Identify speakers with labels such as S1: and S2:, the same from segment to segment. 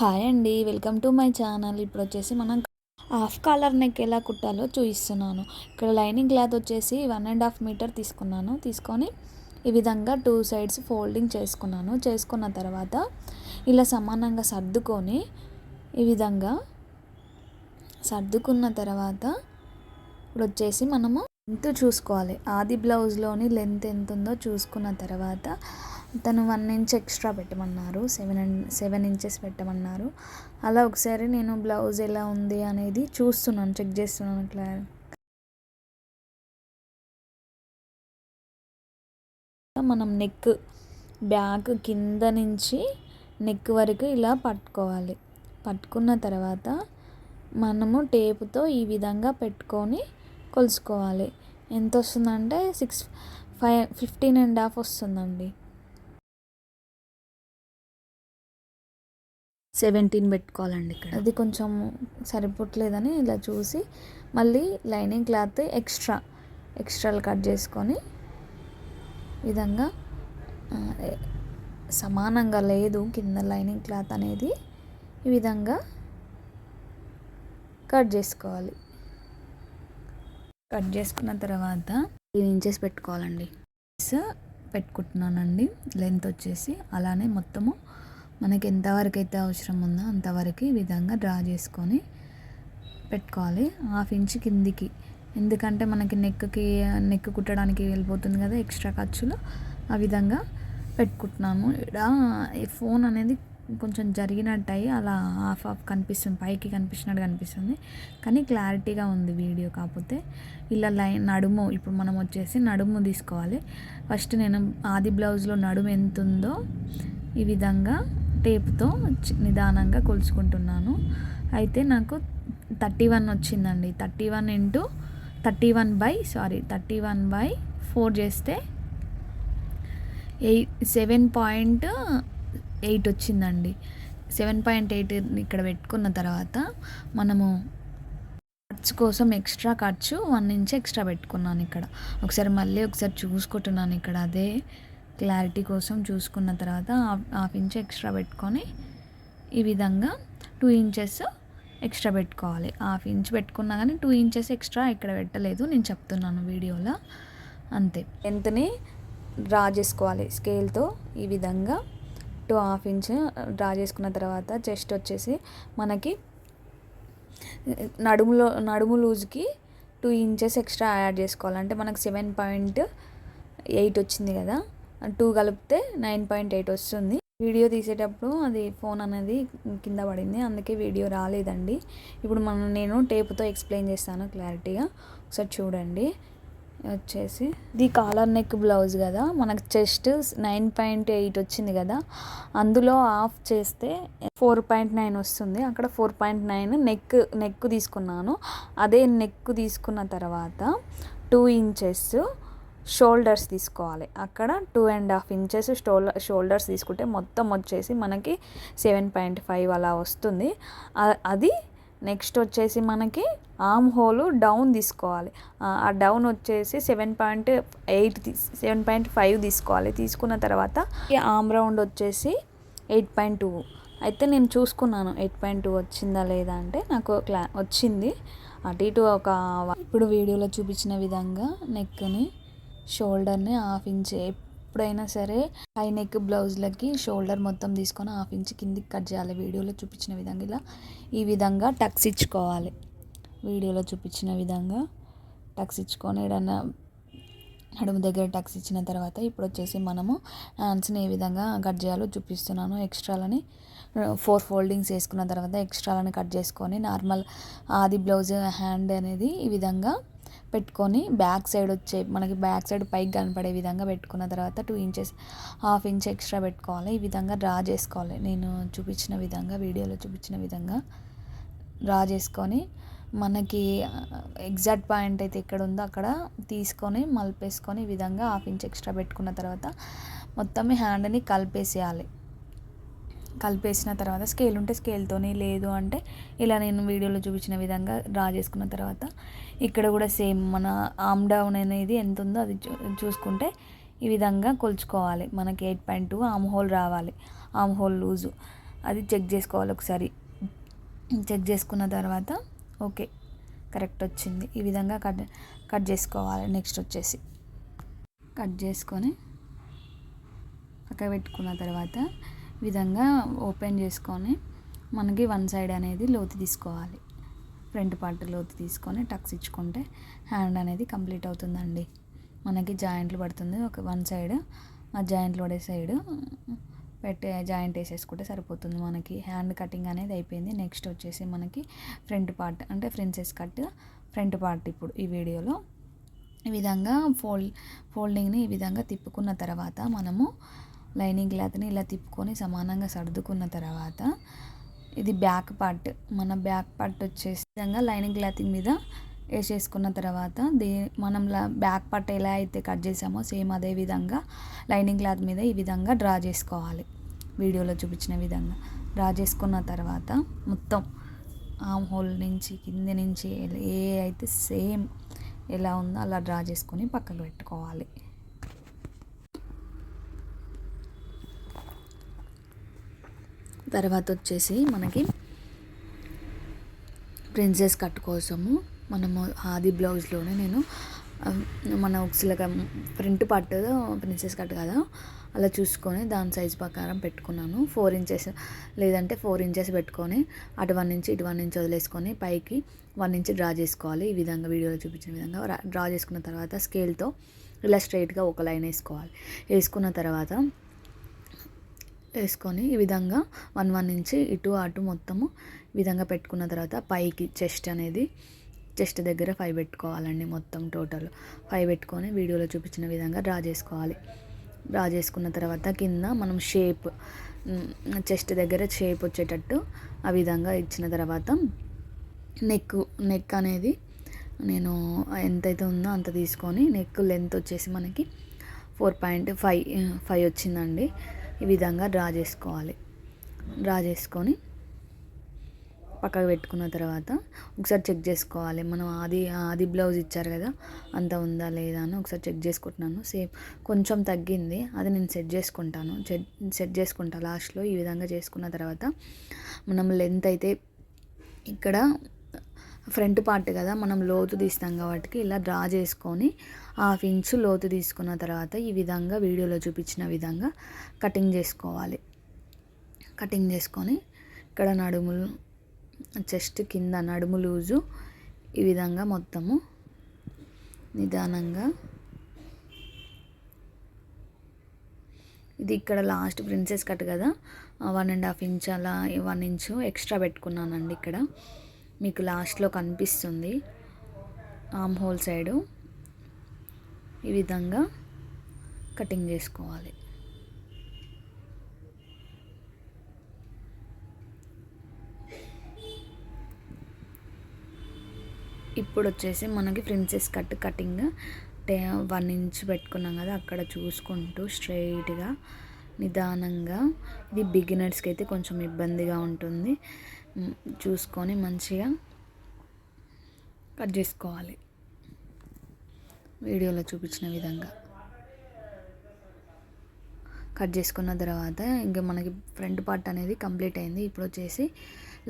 S1: Hi అండి welcome to my channel. ఇప్పుడు వచ్చేసి మనం హాఫ్ కాలర్ నెక్ ఎలా కుట్టాలో చూపిస్తున్నాను ఇక్కడ లైనింగ్ క్లాత్ వచ్చేసి వన్ అండ్ హాఫ్ మీటర్ తీసుకున్నాను. తీసుకొని ఈ విధంగా టూ సైడ్స్ ఫోల్డింగ్ చేసుకున్నాను. చేసుకున్న తర్వాత ఇలా సమానంగా సర్దుకొని ఈ విధంగా సర్దుకున్న తర్వాత ఇప్పుడు వచ్చేసి మనము లెంత్ చూసుకోవాలి. ఆది బ్లౌజ్లోని లెంత్ ఎంత ఉందో చూసుకున్న తర్వాత తను వన్ ఇంచ్ ఎక్స్ట్రా పెట్టమన్నారు. సెవెన్ సెవెన్ ఇంచెస్ పెట్టమన్నారు. అలా ఒకసారి నేను బ్లౌజ్ ఎలా ఉంది అనేది చూస్తున్నాను. చెక్ చేస్తున్నాను అట్లా మనం నెక్ బ్యాక్ కింద నుంచి నెక్ వరకు ఇలా పట్టుకోవాలి. పట్టుకున్న తర్వాత మనము టేపుతో ఈ విధంగా పెట్టుకొని కొలుసుకోవాలి. ఎంత వస్తుందంటే six five fifteen and half వస్తుందండి. సెవెంటీన్ పెట్టుకోవాలండి ఇక్కడ. అది కొంచెం సరిపోవట్లేదని ఇలా చూసి మళ్ళీ లైనింగ్ క్లాత్ ఎక్స్ట్రా ఎక్స్ట్రాలు కట్ చేసుకొని విధంగా సమానంగా లేదు కింద లైనింగ్ క్లాత్ అనేది ఈ విధంగా కట్ చేసుకోవాలి. కట్ చేసుకున్న తర్వాత త్రీ ఇంచెస్ పెట్టుకోవాలండి. పెట్టుకుంటున్నానండి. లెంత్ వచ్చేసి అలానే మొత్తము మనకి ఎంతవరకు అయితే అవసరం ఉందో అంతవరకు ఈ విధంగా డ్రా చేసుకొని పెట్టుకోవాలి. హాఫ్ ఇంచ్ కిందికి. ఎందుకంటే మనకి నెక్కి నెక్ కుట్టడానికి వెళ్ళిపోతుంది కదా ఎక్స్ట్రా ఖర్చులు. ఆ విధంగా పెట్టుకుంటున్నాము. ఇక్కడ ఫోన్ అనేది కొంచెం జరిగినట్టు అయ్యి అలా హాఫ్ హాఫ్ కనిపిస్తుంది. పైకి కనిపించినట్టు కనిపిస్తుంది. కానీ క్లారిటీగా ఉంది వీడియో కాకపోతే. ఇలా లైన్ నడుము ఇప్పుడు మనం వచ్చేసి నడుము తీసుకోవాలి. ఫస్ట్ నేను ఆది బ్లౌజ్లో నడుము ఎంత ఉందో ఈ విధంగా టేప్తో నిదానంగా కొలుచుకుంటున్నాను. అయితే నాకు థర్టీ వన్ వచ్చిందండి. Thirty one into thirty one by sorry thirty one by four చేస్తే ఎయిట్ సెవెన్ పాయింట్ ఎయిట్ వచ్చిందండి. సెవెన్ పాయింట్ ఎయిట్ ఇక్కడ పెట్టుకున్న తర్వాత మనము ఖర్చు కోసం ఎక్స్ట్రా ఖర్చు వన్ ఇంచ్ ఎక్స్ట్రా పెట్టుకున్నాను ఇక్కడ. ఒకసారి మళ్ళీ ఒకసారి చూసుకుంటున్నాను ఇక్కడ అదే క్లారిటీ కోసం చూసుకున్న తర్వాత హాఫ్ ఇంచ్ ఎక్స్ట్రా పెట్టుకొని ఈ విధంగా టూ ఇంచెస్ ఎక్స్ట్రా పెట్టుకోవాలి. హాఫ్ ఇంచ్ పెట్టుకున్నా కానీ టూ ఇంచెస్ ఎక్స్ట్రా ఇక్కడ పెట్టలేదు నేను చెప్తున్నాను వీడియోలో. అంతే. ఎంతని డ్రా చేసుకోవాలి స్కేల్తో ఈ విధంగా. టూ హాఫ్ ఇంచ్ డ్రా చేసుకున్న తర్వాత చెస్ట్ వచ్చేసి మనకి నడుములో నడుము లూజ్కి టూ ఇంచెస్ ఎక్స్ట్రా యాడ్ చేసుకోవాలి. అంటే మనకు సెవెన్ పాయింట్ ఎయిట్ వచ్చింది కదా. టూ కలిపితే నైన్ పాయింట్ ఎయిట్ వస్తుంది. వీడియో తీసేటప్పుడు అది ఫోన్ అనేది కింద పడింది. అందుకే వీడియో రాలేదండి. ఇప్పుడు మనం నేను టేప్తో ఎక్స్ప్లెయిన్ చేస్తాను క్లారిటీగా. ఒకసారి చూడండి. వచ్చేసి ఇది కాలర్ నెక్ బ్లౌజ్ కదా. మనకు చెస్ట్ నైన్ పాయింట్ ఎయిట్ వచ్చింది కదా. అందులో ఆఫ్ చేస్తే ఫోర్ పాయింట్ నైన్ వస్తుంది. అక్కడ four point nine neck neck తీసుకున్నాను. అదే నెక్ తీసుకున్న తర్వాత టూ ఇంచెస్ షోల్డర్స్ తీసుకోవాలి. అక్కడ two and half inches shoulder shoulders తీసుకుంటే మొత్తం వచ్చేసి మనకి సెవెన్ పాయింట్ ఫైవ్ అలా వస్తుంది. అది నెక్స్ట్ వచ్చేసి మనకి ఆమ్ హోల్ డౌన్ తీసుకోవాలి. ఆ డౌన్ వచ్చేసి seven point eight seven point five తీసుకోవాలి. తీసుకున్న తర్వాత ఈ ఆమ్ రౌండ్ వచ్చేసి ఎయిట్ పాయింట్ టూ అయితే నేను చూసుకున్నాను ఎయిట్ పాయింట్ టూ వచ్చిందా లేదా అంటే నాకు క్లా వచ్చింది. అటు ఇటు ఒక ఇప్పుడు వీడియోలో చూపించిన విధంగా నెక్ని షోల్డర్ని హాఫ్ ఇంచ్ ఎప్పుడైనా సరే హై నెక్ బ్లౌజ్లకి షోల్డర్ మొత్తం తీసుకొని హాఫ్ ఇంచ్ కిందికి కట్ చేయాలి. వీడియోలో చూపించిన విధంగా ఇలా ఈ విధంగా టక్స్ ఇచ్చుకోవాలి. వీడియోలో చూపించిన విధంగా టక్స్ ఇచ్చుకొని ఏడన్నా నడుము దగ్గర టక్స్ ఇచ్చిన తర్వాత ఇప్పుడు వచ్చేసి మనము హ్యాండ్స్ని ఏ విధంగా కట్ చేయాలో చూపిస్తున్నాను. ఎక్స్ట్రాలని ఫోర్ ఫోల్డింగ్స్ వేసుకున్న తర్వాత ఎక్స్ట్రాలని కట్ చేసుకొని నార్మల్ ఆది బ్లౌజ్ హ్యాండ్ అనేది ఈ విధంగా పెట్టుకొని బ్యాక్ సైడ్ వచ్చే మనకి బ్యాక్ సైడ్ పైకి కనపడే విధంగా పెట్టుకున్న తర్వాత two inches half inch extra పెట్టుకోవాలి. ఈ విధంగా డ్రా చేసుకోవాలి. నేను చూపించిన విధంగా వీడియోలో చూపించిన విధంగా డ్రా చేసుకొని మనకి ఎగ్జాక్ట్ పాయింట్ అయితే ఎక్కడ ఉందో అక్కడ తీసుకొని మలిపేసుకొని ఈ విధంగా హాఫ్ ఇంచ్ ఎక్స్ట్రా పెట్టుకున్న తర్వాత మొత్తం హ్యాండ్ని కలిపేసేయాలి. కలిపేసిన తర్వాత స్కేల్ ఉంటే స్కేల్తోనే లేదు అంటే ఇలా నేను వీడియోలో చూపించిన విధంగా డ్రా చేసుకున్న తర్వాత ఇక్కడ కూడా సేమ్ మన ఆమ్ డౌన్ అనేది ఎంత ఉందో అది చూసుకుంటే ఈ విధంగా కొలుచుకోవాలి. మనకి eight point two arm hole రావాలి. ఆమ్ హోల్ లూజు అది చెక్ చేసుకోవాలి ఒకసారి. చెక్ చేసుకున్న తర్వాత ఓకే కరెక్ట్ వచ్చింది. ఈ విధంగా కట్ కట్ చేసుకోవాలి. నెక్స్ట్ వచ్చేసి కట్ చేసుకొని పక్క పెట్టుకున్న తర్వాత విధంగా ఓపెన్ చేసుకొని మనకి వన్ సైడ్ అనేది లోతు తీసుకోవాలి. ఫ్రంట్ పార్ట్ లోతు తీసుకొని టక్స్ ఇచ్చుకుంటే హ్యాండ్ అనేది కంప్లీట్ అవుతుందండి. మనకి జాయింట్లు పడుతుంది. ఒక వన్ సైడ్ ఆ జాయింట్లు పడే సైడ్ పెట్టే జాయింట్ వేసేసుకుంటే సరిపోతుంది మనకి. హ్యాండ్ కటింగ్ అనేది అయిపోయింది. నెక్స్ట్ వచ్చేసి మనకి ఫ్రంట్ పార్ట్ అంటే ఫ్రిన్సెస్ కట్ ఫ్రంట్ పార్ట్ ఇప్పుడు ఈ వీడియోలో. ఈ విధంగా ఫోల్డ్ ఫోల్డింగ్ని ఈ విధంగా తిప్పుకున్న తర్వాత మనము లైనింగ్ క్లాత్ని ఇలా తిప్పుకొని సమానంగా సర్దుకున్న తర్వాత ఇది బ్యాక్ పార్ట్. మన బ్యాక్ పార్ట్ వచ్చేసి విధంగా లైనింగ్ క్లాత్ మీద వేసేసుకున్న తర్వాత దే మనం బ్యాక్ పార్ట్ ఎలా అయితే కట్ చేసామో సేమ్ అదే విధంగా లైనింగ్ క్లాత్ మీద ఈ విధంగా డ్రా చేసుకోవాలి. వీడియోలో చూపించిన విధంగా డ్రా చేసుకున్న తర్వాత మొత్తం ఆమ్ హోల్ నుంచి కింది నుంచి ఏ అయితే సేమ్ ఎలా ఉందో అలా డ్రా చేసుకొని పక్కకు పెట్టుకోవాలి. తర్వాత వచ్చేసి మనకి ప్రిన్సెస్ కట్ కోసము మనము ఆది బ్లౌజ్లోనే నేను మన ఉక్సులుగా ఫ్రంట్ పార్ట్ ప్రిన్సెస్ కట్ కదా అలా చూసుకొని దాని సైజ్ ప్రకారం పెట్టుకున్నాను. ఫోర్ ఇంచెస్ లేదంటే ఫోర్ ఇంచెస్ పెట్టుకొని అటు వన్ ఇంచ్ ఇటు వన్ ఇంచ్ వదిలేసుకొని పైకి వన్ ఇంచ్ డ్రా చేసుకోవాలి. ఈ విధంగా వీడియోలో చూపించిన విధంగా డ్రా చేసుకున్న తర్వాత స్కేల్తో ఇలా స్ట్రైట్గా ఒక లైన్ వేసుకోవాలి. వేసుకున్న తర్వాత వేసుకొని ఈ విధంగా వన్ వన్ ఇంచ్ ఇటు అటు మొత్తము ఈ విధంగా పెట్టుకున్న తర్వాత పైకి చెస్ట్ అనేది చెస్ట్ దగ్గర ఫైవ్ పెట్టుకోవాలండి మొత్తం టోటల్. ఫైవ్ పెట్టుకొని వీడియోలో చూపించిన విధంగా డ్రా చేసుకోవాలి. డ్రా చేసుకున్న తర్వాత కింద మనం షేప్ చెస్ట్ దగ్గర షేప్ వచ్చేటట్టు ఆ విధంగా ఇచ్చిన తర్వాత నెక్ నెక్ అనేది నేను ఎంతైతే ఉందో అంత తీసుకొని నెక్ లెంత్ వచ్చేసి మనకి ఫోర్ పాయింట్ ఫైవ్ ఫైవ్ వచ్చిందండి. ఈ విధంగా డ్రా చేసుకోవాలి. డ్రా చేసుకొని పక్కకు పెట్టుకున్న తర్వాత ఒకసారి చెక్ చేసుకోవాలి. మనం అది అది బ్లౌజ్ ఇచ్చారు కదా అంత ఉందా లేదా అని ఒకసారి చెక్ చేసుకుంటున్నాను. సేమ్ కొంచెం తగ్గింది అది నేను సెట్ చేసుకుంటాను. సెట్ చేసుకుంటా. లాస్ట్లో ఈ విధంగా చేసుకున్న తర్వాత మనం లెంత్ అయితే ఇక్కడ ఫ్రంట్ పార్ట్ కదా మనం లోతు తీస్తాం కాబట్టి ఇలా డ్రా చేసుకొని హాఫ్ ఇంచు లోతు తీసుకున్న తర్వాత ఈ విధంగా వీడియోలో చూపించిన విధంగా కటింగ్ చేసుకోవాలి. కటింగ్ చేసుకొని ఇక్కడ నడుములు చెస్ట్ కింద నడుము లూజు ఈ విధంగా మొత్తము నిదానంగా. ఇది ఇక్కడ లాస్ట్ ప్రిన్సెస్ కట్ కదా వన్ అండ్ హాఫ్ ఇంచ్ అలా వన్ ఇంచు ఎక్స్ట్రా పెట్టుకున్నానండి ఇక్కడ. మీకు లాస్ట్లో కనిపిస్తుంది. ఆమ్ హోల్ సైడు ఈ విధంగా కటింగ్ చేసుకోవాలి. ఇప్పుడు వచ్చేసి మనకి ప్రిన్సెస్ కట్ కటింగ్ టే వన్ ఇంచ్ పెట్టుకున్నాం కదా అక్కడ చూసుకుంటూ స్ట్రైట్గా నిదానంగా. ఇది బిగినర్స్కి అయితే కొంచెం ఇబ్బందిగా ఉంటుంది. చూసుకొని మంచిగా కట్ చేసుకోవాలి. వీడియోలో చూపించిన విధంగా. కట్ చేసుకున్న తర్వాత ఇంకా మనకి ఫ్రంట్ పార్ట్ అనేది కంప్లీట్ అయింది. ఇప్పుడు వచ్చేసి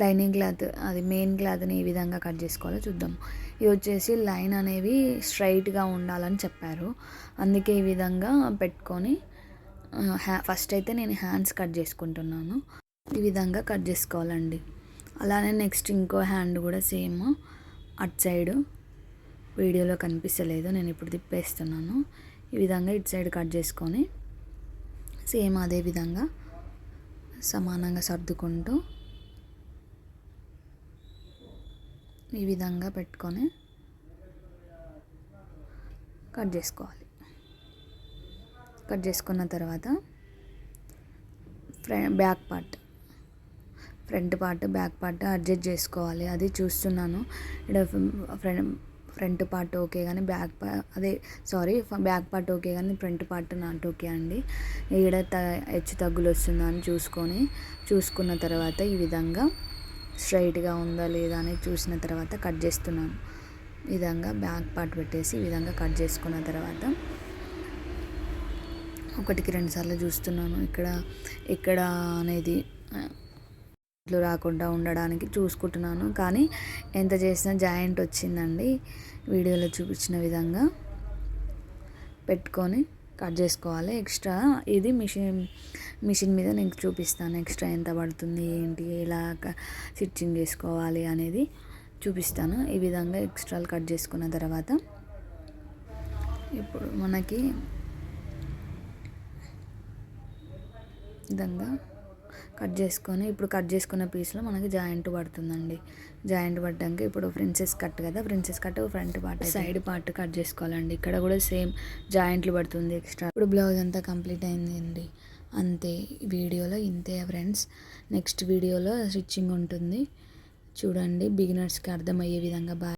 S1: లైనింగ్ క్లాత్ అది మెయిన్ క్లాత్ని ఈ విధంగా కట్ చేసుకోవాలో చూద్దాం. ఇది వచ్చేసి లైన్ అనేవి స్ట్రైట్గా ఉండాలని చెప్పారు. అందుకే ఈ విధంగా పెట్టుకొని హ్యా ఫస్ట్ అయితే నేను హ్యాండ్స్ కట్ చేసుకుంటున్నాను. ఈ విధంగా కట్ చేసుకోవాలండి. అలానే నెక్స్ట్ ఇంకో హ్యాండ్ కూడా సేమ్ అట్ సైడు వీడియోలో కనిపిస్తలేదు నేను ఇప్పుడు తిప్పేస్తున్నాను. ఈ విధంగా ఇటు సైడ్ కట్ చేసుకొని సేమ్ అదే విధంగా సమానంగా సర్దుకుంటూ ఈ విధంగా పెట్టుకొని కట్ చేసుకోవాలి. కట్ చేసుకున్న తర్వాత back part front part back part adjust చేసుకోవాలి. అది చూస్తున్నాను. ఇక్కడ ఫ్రంట్ ఫ్రంట్ పార్ట్ ఓకే కానీ బ్యాక్ పార్ట్ అదే సారీ బ్యాక్ పార్ట్ ఓకే కానీ ఫ్రంట్ పార్ట్ నాట్ ఓకే అండి. ఈడ త హెచ్చు తగ్గులు వస్తుందా అని చూసుకొని చూసుకున్న తర్వాత ఈ విధంగా స్ట్రైట్గా ఉందా లేదా అని చూసిన తర్వాత కట్ చేస్తున్నాను. ఈ విధంగా బ్యాక్ పార్ట్ పెట్టేసి ఈ విధంగా కట్ చేసుకున్న తర్వాత ఒకటికి రెండు సార్లు చూస్తున్నాను. ఇక్కడ ఇక్కడ అనేది ఇట్లు రాకుండా ఉండడానికి చూసుకుంటున్నాను. కానీ ఎంత చేసినా జాయింట్ వచ్చిందండి. వీడియోలో చూపించిన విధంగా పెట్టుకొని కట్ చేసుకోవాలి. ఎక్స్ట్రా ఇది మిషన్ మిషన్ మీద నేను చూపిస్తాను ఎక్స్ట్రా ఎంత పడుతుంది ఏంటి ఎలా స్టిచ్చింగ్ చేసుకోవాలి అనేది చూపిస్తాను. ఈ విధంగా ఎక్స్ట్రాలు కట్ చేసుకున్న తర్వాత ఇప్పుడు మనకి విధంగా కట్ చేసుకొని ఇప్పుడు కట్ చేసుకున్న పీస్లో మనకి జాయింట్ పడుతుందండి. జాయింట్ పడ్డాక ఇప్పుడు ప్రిన్సెస్ కట్ కదా princess cut front part side part cut చేసుకోవాలండి. ఇక్కడ కూడా సేమ్ జాయింట్లు పడుతుంది ఎక్స్ట్రా. ఇప్పుడు బ్లౌజ్ అంతా కంప్లీట్ అయింది అండి అంతే వీడియోలో ఇంతే ఫ్రెండ్స్. నెక్స్ట్ వీడియోలో స్టిచ్చింగ్ ఉంటుంది. చూడండి బిగినర్స్కి అర్థమయ్యే విధంగా బాగా